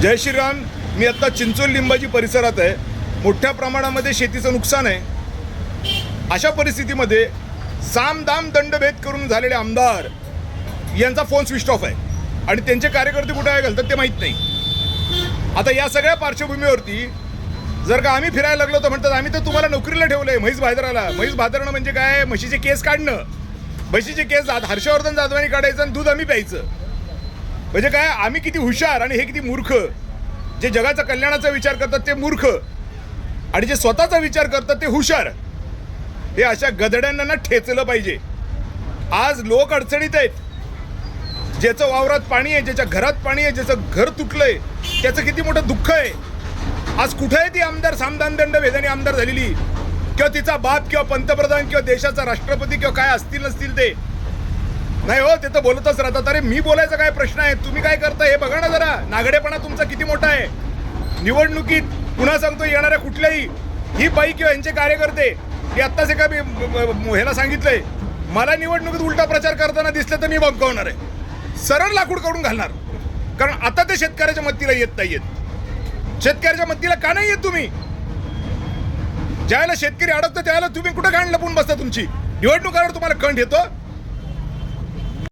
जय श्रीराम. मी आत्ता चिंचोली लिंबाजी परिसरात आहे. मोठ्या प्रमाणामध्ये शेतीचं नुकसान आहे. अशा परिस्थितीमध्ये साम दाम दंडभेद करून झालेले आमदार यांचा फोन स्विच ऑफ आहे. आणि त्यांचे कार्यकर्ते कुठे आहे घालतात ते माहीत नाही. आता या सगळ्या पार्श्वभूमीवरती जर का आम्ही फिरायला लागलो तर म्हणतात आम्ही तर तुम्हाला नोकरीला ठेवलं आहे म्हैस भादराला. म्हैस भादरणं म्हणजे काय? म्हशीचे केस काढणं. म्हशीचे केस जात हर्षवर्धन जाधवानी काढायचं आणि दूध आम्ही प्यायचं. म्हणजे काय आम्ही किती हुशार आणि हे किती मूर्ख. जे जगाचा कल्याणाचा विचार करतात ते मूर्ख. आणि जे स्वतःचा विचार करतात ते हुशार. हे अशा गदड्यांना ना ठेचलं पाहिजे. आज लोक अडचणीत आहेत. ज्याचं वावरात पाणी आहे ज्याच्या घरात पाणी आहे ज्याचं घर तुटलंय त्याचं किती मोठं दुःख आहे. आज कुठं आहे ती आमदार सामदान दंड वेदाने आमदार झालेली? किंवा तिचा बाप किंवा पंतप्रधान किंवा देशाचा राष्ट्रपती किंवा काय असतील नसतील ते. नाही हो ते तर बोलतच राहतात. अरे मी बोलायचा काय प्रश्न आहे? तुम्ही काय करता हे बघा ना जरा. नागडेपणा तुमचा किती मोठा आहे. निवडणुकीत पुन्हा सांगतो येणाऱ्या कुठल्याही ही बाई किंवा यांचे कार्यकर्ते हे आत्ताच एका मी ह्याला सांगितलंय मला निवडणुकीत उलटा प्रचार करताना दिसलं तर मी बंकवणार आहे. सरळ लाकूड काढून घालणार. कारण आता ते शेतकऱ्याच्या मत्तीला येत नाहीयेत. शेतकऱ्याच्या मत्तीला का नाही येत तुम्ही? ज्यावेळेला शेतकरी अडकतो त्यावेळेला तुम्ही कुठं घाण लपून बसता तुमची? निवडणुकावर तुम्हाला कंठ येतो.